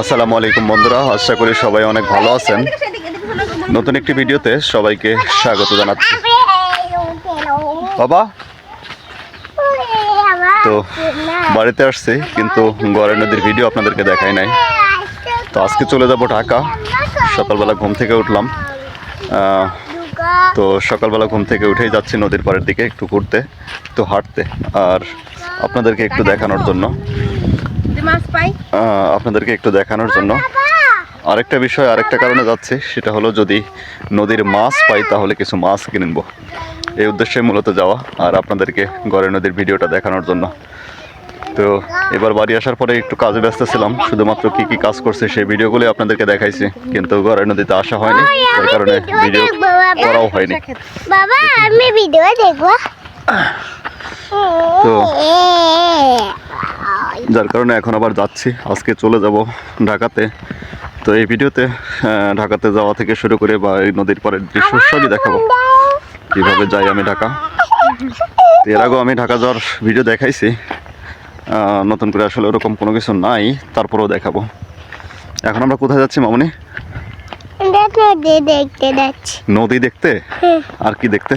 আসসালামু আলাইকুম বন্ধুরা, আশা করি সবাই অনেক ভালো আছেন। নতুন একটি ভিডিওতে সবাইকে স্বাগত জানাচ্ছি। বাবা, তো বাড়িতে আসছি, কিন্তু গড়ের নদীর ভিডিও আপনাদেরকে দেখাই নাই। তো আজকে চলে যাব ঢাকা। সকালবেলা ঘুম থেকে উঠলাম। তো সকালবেলা ঘুম থেকে উঠেই যাচ্ছি নদীর পাড়ের দিকে একটু ঘুরতে, একটু হাঁটতে। আর আপনাদেরকে একটু দেখানোর জন্য। মাছ পাই। আপনাদেরকে একটু দেখানোর জন্য। আরেকটা বিষয় আরেকটা কারণে যাচ্ছে সেটা হলো যদি নদীর মাছ পাই তাহলে কিছু মাছ কিনে নেব এই উদ্দেশ্যে মূলত যাওয়া আর আপনাদেরকে গড়ে নদীর ভিডিওটা দেখানোর জন্য। তো এবার বাড়ি আসার পরে একটু কাজে ব্যস্ত ছিলাম শুধুমাত্র কি কি কাজ করছে সেই ভিডিওগুলো আপনাদেরকে দেখাইছি কিন্তু গড়ে নদীতে আসা হয়নি এই কারণে ভিডিও করাও হয়নি। বাবা আমি ভিডিও দেখব। তো যার কারণে এখন আবার যাচ্ছি। আজকে চলে যাব ঢাকাতে। তো এই ভিডিওতে ঢাকাতে যাওয়া থেকে শুরু করে বা এই নদীর পাড়ের দৃশ্য সবই দেখাবো। কীভাবে যাই আমি ঢাকা? এর আগেও আমি ঢাকা যাওয়ার ভিডিও দেখাইছি। নতুন করে আসলে ওরকম কোনো কিছু নাই তারপরেও দেখাবো। এখন আমরা কোথায় যাচ্ছি মামনি? দেখো দেখতে যাচ্ছি। নদী দেখতে? আর কি দেখতে?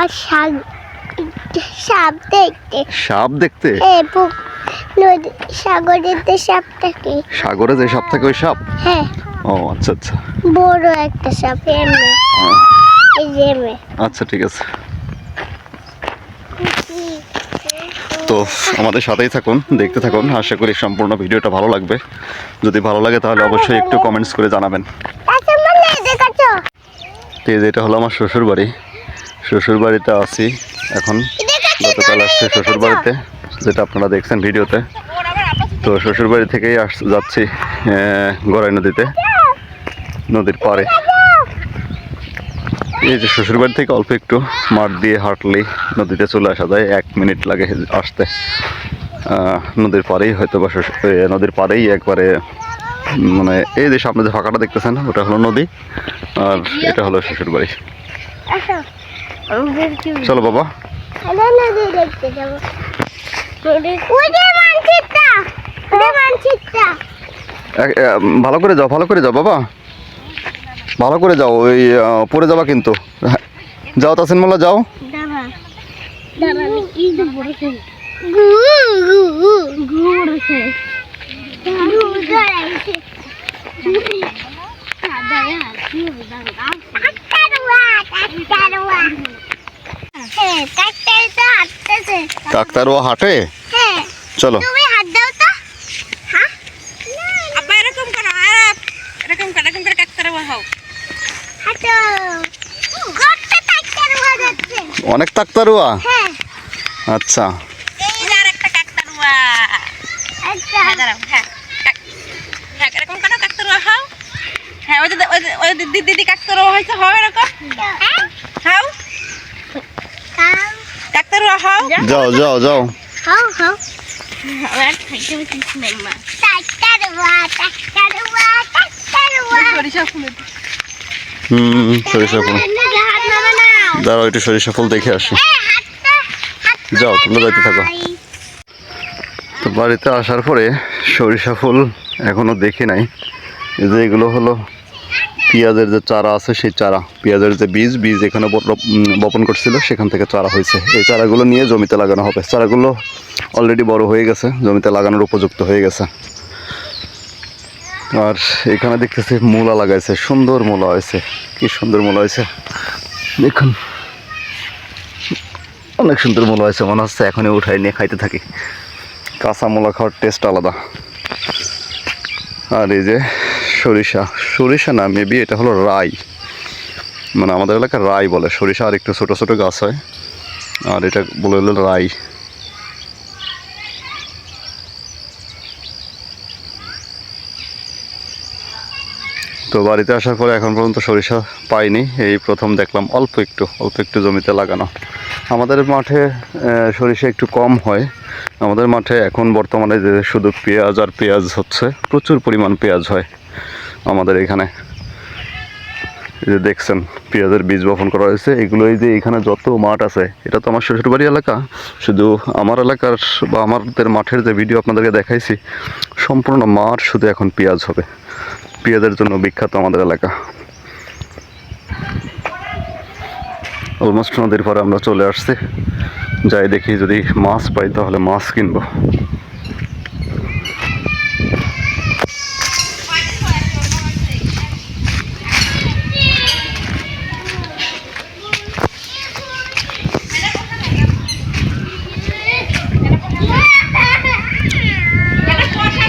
আর সাপ সাপ দেখতে। সাপ দেখতে? নদী সাগরেতে সাপ থাকে। সাগরে যে সাপ থাকে ওই সাপ? হ্যাঁ। ও আচ্ছা আচ্ছা। বড় একটা সাপ এমনি এই যে এমনি। আচ্ছা ঠিক আছে। তো আমাদের সাথেই থাকুন দেখতে থাকুন। আশা করি সম্পূর্ণ ভিডিওটা ভালো লাগবে। যদি ভালো লাগে তাহলে অবশ্যই একটু কমেন্টস করে জানাবেন। আচ্ছা তো এই যে এটা হলো আমার শ্বশুর বাড়ি শ্বশুর বাড়িতে আছি এখন গতকাল আসছে শ্বশুর বাড়িতে যেটা আপনারা দেখছেন ভিডিওতে। তো শ্বশুরবাড়ি থেকেই আস যাচ্ছি গড়াই নদীতে নদীর পাড়ে। এই যে শ্বশুর বাড়ি থেকে অল্প একটু মাঠ দিয়ে হাঁটলেই নদীতে চলে আসা যায় এক মিনিট লাগে আসতে। নদীর পাড়েই হয়তো বা নদীর পাড়েই একবারে মানে এই যে সামনে যে ফাঁকাটা দেখতেছেন ওটা হলো নদী আর এটা হলো শ্বশুর বাড়ি চলো বাবা। ভালো করে যাও ভালো করে যাও বাবা। ভালো করে যাও ওই পড়ে যাবা কিন্তু। যাও তাসিন মোল্লা যাও। দাঁড়া। ডাক্তারও হাঁটে? হ্যাঁ। চলো। তুমি হাত দাও তো। হ্যাঁ? এরকম এরকম এরকম কাকতারা কাকতারুয়া অনেক ডাক্তারুয়া হ্যাঁ। আচ্ছা। এই যে আর একটা কাকতারুয়া আচ্ছা হ্যাঁ দাঁড়াও হ্যাঁ কাক- হ্যাঁ এরকম করো কাকতারুয়া হাও হ্যাঁ ওই যে ওই যে- ওই যে দিদি দিদি কাকতারুয়া হয়েছে হাও এরকম হ্যাঁ হাও কাউ কাকতারুয়া হাও যাও যাও যাও সরিষা ফুল। হুম সরিষা ফুল দাঁড়াও একটু সরিষা ফুল দেখে আসি। যাও তোমরা যাইতে থাকো। তো বাড়িতে আসার পরে সরিষা ফুল এখনও দেখি নাই। যে এগুলো হলো পেঁয়াজের যে চারা আছে, সেই চারা, পেঁয়াজের যে বীজ বীজ এখানে বপন করছিল, সেখান থেকে চারা হয়েছে। এই চারাগুলো নিয়ে জমিতে লাগানো হবে। চারাগুলো অলরেডি বড় হয়ে গেছে, জমিতে লাগানোর উপযুক্ত হয়ে গেছে। আর এখানে দেখতেছি মূলা লাগাইছে, সুন্দর মূলা হয়েছে। কি সুন্দর মূলা হয়েছে। দেখুন। অনেক সুন্দর মূলা হয়েছে, মনে হচ্ছে এখনই উঠাই নিয়ে খাইতে থাকি। কাঁচা মূলা খাওয়ার টেস্ট আলাদা। আর এই যে সরিষা সরিষা না মেবি এটা হলো রাই। মানে আমাদের এলাকায় রাই বলে, সরিষা আর একটু ছোটো ছোটো গাছ হয়। আর এটা বলে হলো রাই। তো বাড়িতে আসার পরে এখন পর্যন্ত সরিষা পাইনি, এই প্রথম দেখলাম অল্প একটু অল্প একটু জমিতে লাগানো। আমাদের মাঠে সরিষা একটু কম হয়। আমাদের মাঠে এখন বর্তমানে যে শুধু পেঁয়াজ আর পেঁয়াজ হচ্ছে, প্রচুর পরিমাণ পেঁয়াজ হয়। আমাদের এখানে। এই যে দেখছেন, পেঁয়াজের বীজ বপন করা হয়েছে। এগুলো এই যে এখানে যত মাঠ আছে, এটা তো আমার শ্বশুরবাড়ি এলাকা। শুধু আমার এলাকার বা আমাদের মাঠের যে ভিডিও আপনাদেরকে দেখাইছি, সম্পূর্ণ মাঠ শুধু এখন পেঁয়াজ হবে। পেঁয়াজের জন্য বিখ্যাত আমাদের এলাকা। অলমোস্ট নদীর পরে আমরা চলে আসছি। যাই দেখি যদি মাছ পাই, তাহলে মাছ কিনবো।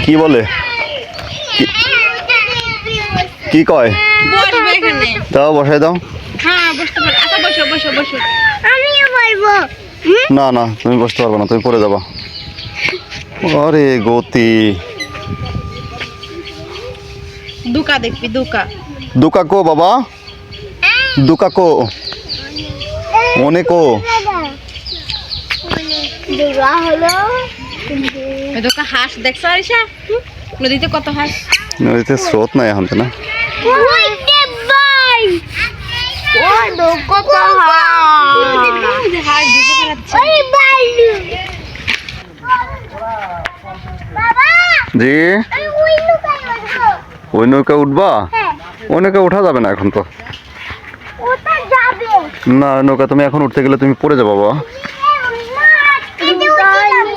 কি বলে? কি কয়? বসবে তাও বসাই দাও। হ্যাঁ আচ্ছা না না তুমি বসতে পারবে না তুমি পরে যাবা। আরে গতি। দুকা দেখবি দুকা। দুকা কো বাবা? দুকা কো। অনেকো দুর্গা হলো ওই হাঁস দেখছ নদীতে কত হাঁস? নদীতে স্রোত নাই এখন তো না। জি? ওই নৌকা উঠবা? হ্যাঁ। ওই নৌকা উঠা যাবে না এখন তো। না নৌকা তুমি এখন উঠতে গেলে তুমি পড়ে যাব বাবা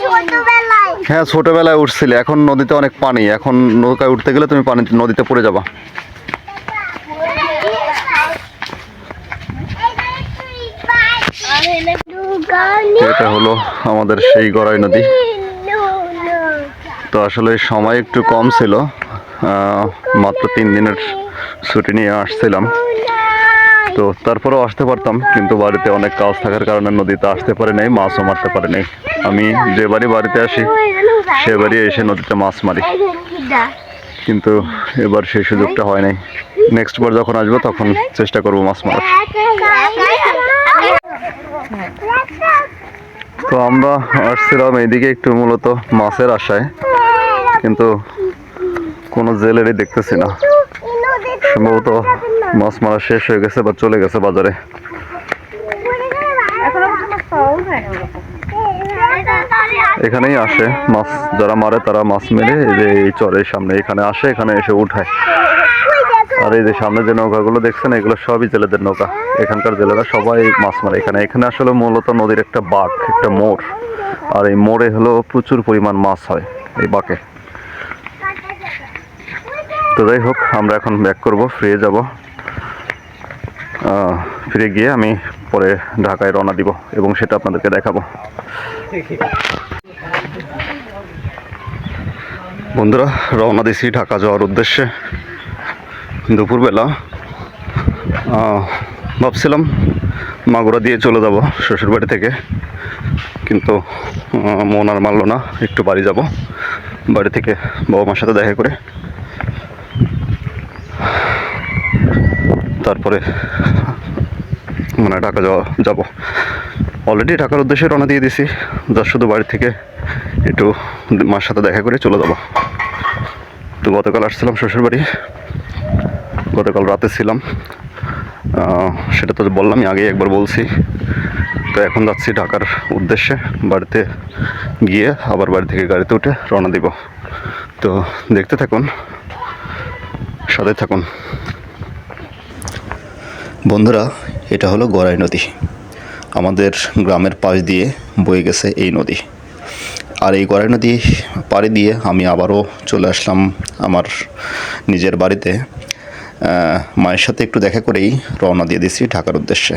ছোটবেলায় হ্যাঁ ছোটবেলায় উঠছিলে, এখন নদীতে অনেক পানি, এখন নৌকায় উঠতে গেলে তুমি পানি নদীতে পড়ে যাবা। এটা হলো আমাদের সেই গড়াই নদী। তো আসলে সময় একটু কম ছিল মাত্র তিন দিনের ছুটি নিয়ে আসছিলাম। তো তারপরেও আসতে পারতাম, কিন্তু বাড়িতে অনেক কাজ থাকার কারণে নদীতে আসতে পারে নাই, মাছও মারতে পারে নাই। আমি যে বাড়ি বাড়িতে আসি, সে বাড়ি এসে নদীতে মাছ মারি। কিন্তু এবার সেই সুযোগটা হয় নাই। নেক্সট বার যখন আসব, তখন চেষ্টা করব মাছ মারার। তো আমরা আসছিলাম এইদিকে একটু মূলত মাছের আশায়, কিন্তু কোনো জেলেরই দেখতেছি না। সম্ভবত মাছ মারা শেষ হয়ে গেছে বা চলে গেছে বাজারে। এখানেই আসে মাছ যারা মারে তারা মাছ মেরে এই যে এই চরের সামনে এখানে আসে এখানে এসে উঠায়। আর এই যে সামনে যে নৌকাগুলো দেখছেন এগুলো সবই জেলেদের নৌকা। এখানকার জেলেরা সবাই মাছ মারে। এখানে এখানে আসলে মূলত নদীর একটা বাঁক একটা মোড়। আর এই মোড়ে হলো প্রচুর পরিমাণ মাছ হয় এই বাঁকে। তো যাই হোক আমরা এখন ব্যাক করব ফিরে যাব। ফিরে গিয়ে আমি পরে ঢাকায় রওনা দিব এবং সেটা আপনাদেরকে দেখাবো। বন্ধুরা, রওনা দিছি ঢাকা যাওয়ার উদ্দেশ্যে। দুপুরবেলা ভাবছিলাম মাগুরা দিয়ে চলে যাব শ্বশুরবাড়ি থেকে, কিন্তু মন আর মানলো না, একটু বাড়ি যাব। বাড়ি থেকে বাবা মার সাথে দেখা করে তারপরে মানে ঢাকা যাওয়া, যাব। অলরেডি ঢাকার উদ্দেশ্যে রওনা দিয়ে দিছি যা শুধু বাড়ি থেকে একটু মার সাথে দেখা করে চলে যাব। তো গতকাল আসছিলাম শ্বশুরবাড়ি গতকাল রাতে ছিলাম। সেটা তো বললামই আগেই, একবার বলছি। তো এখন যাচ্ছি ঢাকার উদ্দেশ্যে, বাড়িতে গিয়ে আবার বাড়ি থেকে গাড়িতে উঠে রওনা দিব। তো দেখতে থাকুন, সাথে থাকুন। বন্ধুরা এটা হলো গড়াই নদী। আমাদের গ্রামের পাশ দিয়ে বয়ে গেছে এই নদী। আর এই গড়াই নদী পাড়ি দিয়ে আমি আবারও চলে আসলাম আমার নিজের বাড়িতে। মায়ের সাথে একটু দেখা করেই রওনা দিয়ে দিয়েছি ঢাকার উদ্দেশ্যে।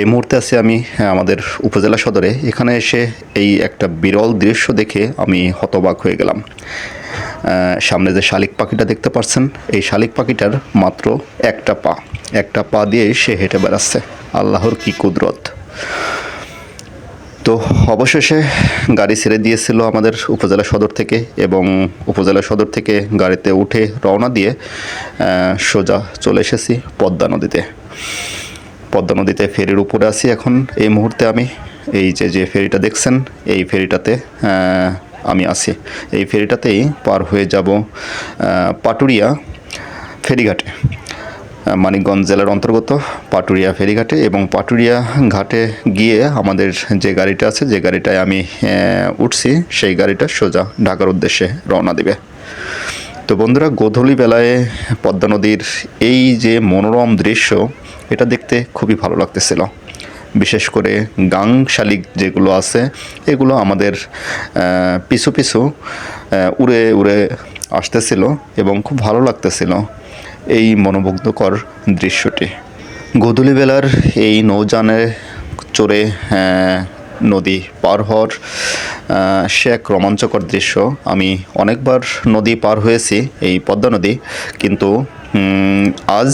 এই মুহূর্তে আছি আমি আহ, আমাদের উপজেলা সদরে। এখানে এসে এই একটা বিরল দৃশ্য দেখে আমি হতবাক হয়ে গেলাম। সামনে যে শালিক পাখিটা দেখতে পাচ্ছেন এই শালিক পাখিটার মাত্র একটা পা। একটা পা দিয়ে সে হেঁটে বেড়াচ্ছে। আল্লাহর কি কুদরত। তো অবশেষে গাড়ি ছেড়ে দিয়েছিল আমাদের উপজেলা সদর থেকে এবং উপজেলা সদর থেকে গাড়িতে উঠে রওনা দিয়ে সোজা চলে এসেছি পদ্মা নদীতে। পদ্মা নদীতে ফেরির উপরে আছি এখন। এই মুহূর্তে আমি, এই যে যে ফেরিটা দেখছেন, এই ফেরিটাতে আমি আছি। এই ফেরিটাতেই পার হয়ে যাব পাটুরিয়া ফেরিঘাটে। মানিকগঞ্জ জেলার অন্তর্গত পাটুরিয়া ফেরিঘাটে এবং পাটুরিয়া ঘাটে গিয়ে আমাদের যে গাড়িটা আছে, যে গাড়িটায় আমি উঠছি, সেই গাড়িটা সোজা ঢাকার উদ্দেশ্যে রওনা দেবে। তো বন্ধুরা, গোধূলি বেলায় পদ্মা নদীর এই যে মনোরম দৃশ্য, এটা দেখতে খুবই ভালো লাগতেছিল। বিশেষ করে গাং শালিক যেগুলো আছে, এগুলো আমাদের পিছু পিছু উড়ে উড়ে আসতেছিল এবং খুব ভালো লাগতেছিল। এই মনোমুগ্ধকর দৃশ্যটি। গোধূলি বেলার এই নৌযানে চড়ে নদী পার হওয়ার সে এক রোমাঞ্চকর দৃশ্য। আমি অনেকবার নদী পার হয়েছি এই পদ্মা নদী, কিন্তু আজ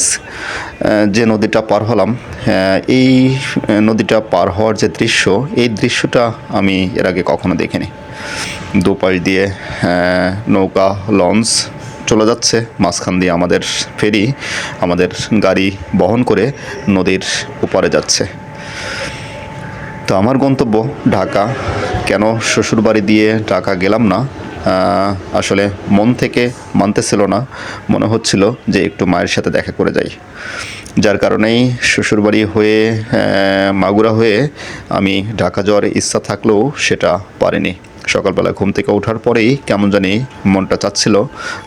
যে নদীটা পার হলাম এই নদীটা পার হওয়ার যে দৃশ্য, এই দৃশ্যটা আমি এর আগে কখনো দেখিনি। দুপাশ দিয়ে নৌকা লঞ্চ চলে যাচ্ছে, মাঝখান দিয়ে আমাদের ফেরি, আমাদের গাড়ি বহন করে নদীর ওপারে যাচ্ছে। তো আমার গন্তব্য ঢাকা। কেন শ্বশুরবাড়ি দিয়ে ঢাকা গেলাম না? আসলে মন থেকে মানতেছিল না। মনে হচ্ছিল যে একটু মায়ের সাথে দেখা করে যাই। যার কারণেই শ্বশুরবাড়ি হয়ে মাগুরা হয়ে আমি ঢাকা যাওয়ার ইচ্ছা থাকলেও সেটা পারিনি। সকালবেলা ঘুম থেকে ওঠার পরেই কেমন জানি মনটা চাচ্ছিল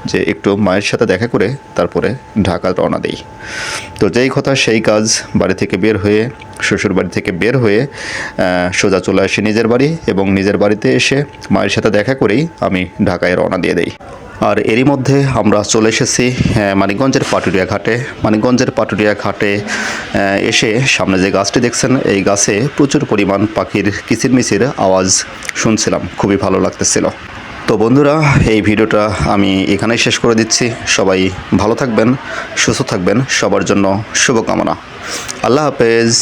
যে একটু মায়ের সাথে দেখা করে তারপরে ঢাকা রওনা দিই। তো যেই কথা সেই কাজ বাড়ি থেকে বের হয়ে, শ্বশুর বাড়ি থেকে বের হয়ে সোজা চলে আসি নিজের বাড়ি এবং নিজের বাড়িতে এসে মায়ের সাথে দেখা করেই আমি ঢাকায় রওনা দিয়ে দেই। আর এরই মধ্যে আমরা চলে এসেছি মানিকগঞ্জের পাটুরিয়া ঘাটে মানিকগঞ্জের পাটুরিয়া ঘাটে এসে সামনে যে গাছটি দেখছেন, এই গাছে প্রচুর পরিমাণ পাখির কিচিরমিচির আওয়াজ শুনছিলাম। খুবই ভালো লাগতেছিল। তো বন্ধুরা, এই ভিডিওটা আমি এখানেই শেষ করে দিচ্ছি। সবাই ভালো থাকবেন, সুস্থ থাকবেন। সবার জন্য শুভকামনা। আল্লাহ হাফেজ।